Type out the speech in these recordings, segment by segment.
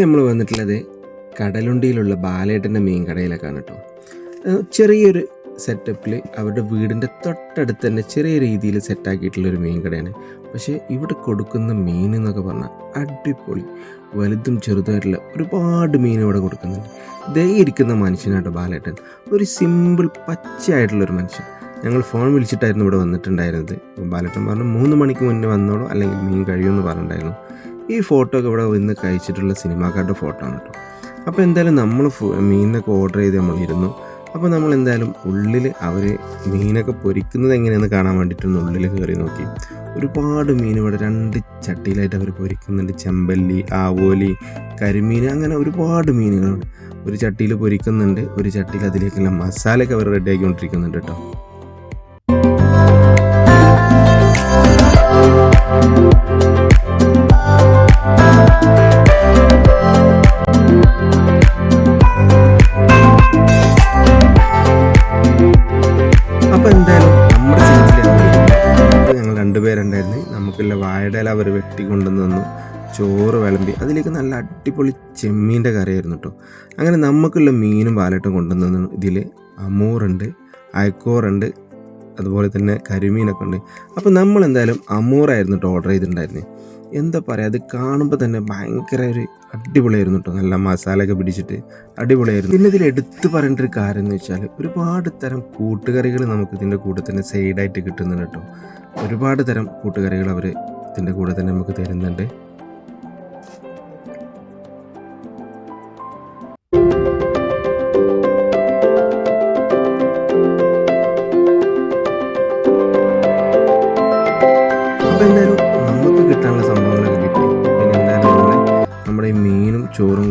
നമ്മൾ വന്നിട്ടുള്ളത് കടലുണ്ടിയിലുള്ള ബാലേട്ടന്റെ മീൻ കടയിലേക്കാണ് കേട്ടോ. ചെറിയൊരു സെറ്റപ്പിൽ അവരുടെ വീടിന്റെ തൊട്ടടുത്ത് തന്നെ ചെറിയ രീതിയിൽ സെറ്റാക്കിയിട്ടുള്ളൊരു മീൻ കടയാണ്. പക്ഷേ ഇവിടെ കൊടുക്കുന്ന മീൻ എന്നൊക്കെ പറഞ്ഞാൽ അടിപൊളി വലുതും ചെറുതായിട്ടുള്ള ഒരുപാട് മീൻ ഇവിടെ കൊടുക്കുന്നുണ്ട്. ദേ ഇരിക്കുന്ന മനുഷ്യനാട്ടോ ബാലേട്ടൻ. ഒരു സിമ്പിൾ പച്ചയായിട്ടുള്ളൊരു മനുഷ്യൻ. ഞങ്ങൾ ഫോൺ വിളിച്ചിട്ടായിരുന്നു ഇവിടെ വന്നിട്ടുണ്ടായിരുന്നത്. ബാലേട്ടൻ പറഞ്ഞു മൂന്ന് മണിക്ക് മുന്നേ വന്നോളൂ അല്ലെങ്കിൽ മീൻ കഴിയുമെന്ന് പറഞ്ഞിട്ടുണ്ടായിരുന്നു. ഈ ഫോട്ടോ ഒക്കെ ഇവിടെ ഇന്ന് കഴിച്ചിട്ടുള്ള സിനിമാക്കാരുടെ ഫോട്ടോ ആണ് കേട്ടോ അപ്പോൾ എന്തായാലും നമ്മൾ മീനൊക്കെ ഓർഡർ ചെയ്ത് നമ്മൾ ഇരുന്നു. അപ്പോൾ നമ്മൾ എന്തായാലും ഉള്ളിൽ അവർ മീനൊക്കെ പൊരിക്കുന്നത് എങ്ങനെയാണെന്ന് കാണാൻ വേണ്ടിയിട്ടൊന്ന് ഉള്ളിൽ കയറി നോക്കി. ഒരുപാട് മീൻ ഇവിടെ രണ്ട് ചട്ടിയിലായിട്ട് അവർ പൊരിക്കുന്നുണ്ട്. ചെമ്പല്ലി ആവോലി കരിമീൻ അങ്ങനെ ഒരുപാട് മീനുകളുണ്ട്. ഒരു ചട്ടിയിൽ പൊരിക്കുന്നുണ്ട് ഒരു ചട്ടിയിൽ അതിലേക്കുള്ള മസാലയൊക്കെ അവർ റെഡിയാക്കിക്കൊണ്ടിരിക്കുന്നുണ്ട് കേട്ടോ ഞങ്ങൾ രണ്ടുപേരുണ്ടായിരുന്നു നമുക്കുള്ള വാഴയില അവർ വെട്ടി കൊണ്ടുവന്ന് തന്നു. ചോറ് വിളമ്പി. അതിലേക്ക് നല്ല അടിപൊളി ചെമ്മീന്റെ കറിയായിരുന്നു കേട്ടോ. അങ്ങനെ നമുക്കുള്ള മീനും പാലട്ടും കൊണ്ടുവന്നു ഇതിൽ അമൂറുണ്ട് അയക്കോറുണ്ട് അതുപോലെ തന്നെ കരിമീനൊക്കെ ഉണ്ട്. അപ്പോൾ നമ്മൾ എന്തായാലും അമൂറായിരുന്നു കേട്ടോ ഓർഡർ ചെയ്തിട്ടുണ്ടായിരുന്നത് എന്താ പറയുക അത് കാണുമ്പോൾ തന്നെ ഭയങ്കര ഒരു അടിപൊളിയായിരുന്നു കേട്ടോ നല്ല മസാലയൊക്കെ പിടിച്ചിട്ട് അടിപൊളിയായിരുന്നു. പിന്നെ ഇതിൽ എടുത്തു പറയേണ്ട ഒരു കാര്യം എന്ന് വെച്ചാൽ ഒരുപാട് തരം കൂട്ടുകറികൾ നമുക്ക് ഇതിന്റെ കൂടെ തന്നെ സൈഡായിട്ട് കിട്ടുന്നുണ്ട് കേട്ടോ ഒരുപാട് തരം കൂട്ടുകറികൾ അവർ ഇതിന്റെ കൂടെ തന്നെ നമുക്ക് തരുന്നുണ്ട്.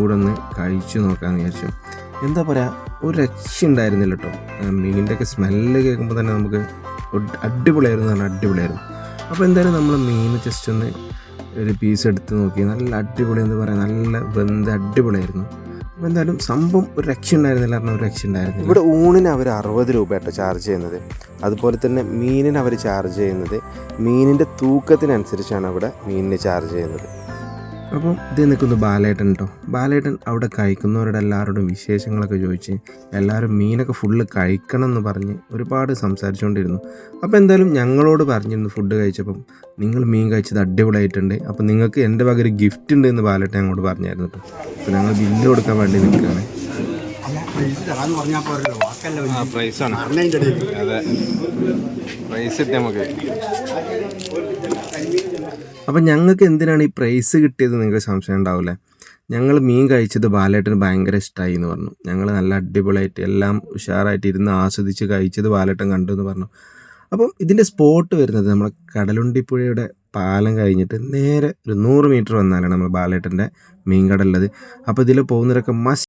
കൂടെ ഒന്ന് കഴിച്ചു നോക്കാമെന്ന് വിചാരിച്ചു. എന്താ പറയുക ഒരു രക്ഷ ഉണ്ടായിരുന്നില്ല കേട്ടോ മീനിന്റെ ഒക്കെ സ്മെല്ല് കേൾക്കുമ്പോൾ തന്നെ നമുക്ക് അടിപൊളിയായിരുന്നു പറഞ്ഞാൽ അടിപൊളിയായിരുന്നു. അപ്പോൾ എന്തായാലും നമ്മൾ മീൻ ജസ്റ്റ് ഒന്ന് ഒരു പീസ് എടുത്ത് നോക്കി. നല്ല അടിപൊളി എന്ന് പറയാം നല്ല വെന്ത് അടിപൊളിയായിരുന്നു. അപ്പോൾ എന്തായാലും സംഭവം ഒരു രക്ഷ ഉണ്ടായിരുന്നില്ല പറഞ്ഞാൽ ഒരു രക്ഷ ഉണ്ടായിരുന്നില്ല. ഇവിടെ ഊണിന് അവർ അറുപത് രൂപ കേട്ടോ ചാർജ് ചെയ്യുന്നത്. അതുപോലെ തന്നെ മീനിന് അവർ ചാർജ് ചെയ്യുന്നത്. മീനിന്റെ തൂക്കത്തിനനുസരിച്ചാണ് അവിടെ മീനിന് ചാർജ് ചെയ്യുന്നത്. അപ്പം ഇത് നിൽക്കുന്നു ബാലേട്ടൻ കേട്ടോ ബാലേട്ടൻ അവിടെ കഴിക്കുന്നവരുടെ എല്ലാവരോടും വിശേഷങ്ങളൊക്കെ ചോദിച്ച് എല്ലാവരും മീനൊക്കെ ഫുള്ള് കഴിക്കണം എന്ന് പറഞ്ഞ് ഒരുപാട് സംസാരിച്ചുകൊണ്ടിരുന്നു. അപ്പോൾ എന്തായാലും ഞങ്ങളോട് പറഞ്ഞിരുന്നു ഫുഡ് കഴിച്ചപ്പം നിങ്ങൾ മീൻ കഴിച്ചത് അടിപൊളിയായിട്ടുണ്ട്. അപ്പോൾ നിങ്ങൾക്ക് എന്റെ വക ഒരു ഗിഫ്റ്റ് ഉണ്ട് എന്ന് ബാലേട്ടൻ അങ്ങോട്ട് പറഞ്ഞായിരുന്നു കേട്ടോ അപ്പോൾ ഞങ്ങൾ ബില്ല് കൊടുക്കാൻ വേണ്ടി നിൽക്കുകയാണ്. ആ പ്രൈസാണ് അതെ. പ്രൈസ് കിട്ടി നമുക്ക് അപ്പം ഞങ്ങൾക്ക് എന്തിനാണ് ഈ പ്രൈസ് കിട്ടിയത് നിങ്ങൾക്ക് സംശയം ഉണ്ടാവില്ലേ? ഞങ്ങൾ മീൻ കഴിച്ചത് ബാലേട്ടന് ഭയങ്കര ഇഷ്ടമായി എന്ന് പറഞ്ഞു. ഞങ്ങൾ നല്ല അടിപൊളിയായിട്ട് എല്ലാം ഉഷാറായിട്ട് ഇരുന്ന് ആസ്വദിച്ച് കഴിച്ചത് ബാലേട്ടൻ കണ്ടു എന്ന് പറഞ്ഞു. അപ്പം ഇതിന്റെ സ്പോട്ട് വരുന്നത് നമ്മുടെ കടലുണ്ടിപ്പുഴയുടെ പാലം കഴിഞ്ഞിട്ട് നേരെ ഒരു നൂറ് മീറ്റർ വന്നാലാണ് നമ്മൾ ബാലേട്ടന്റെ മീൻ കട അപ്പോൾ ഇതിൽ പോകുന്നവരൊക്കെ മസ്റ്റ്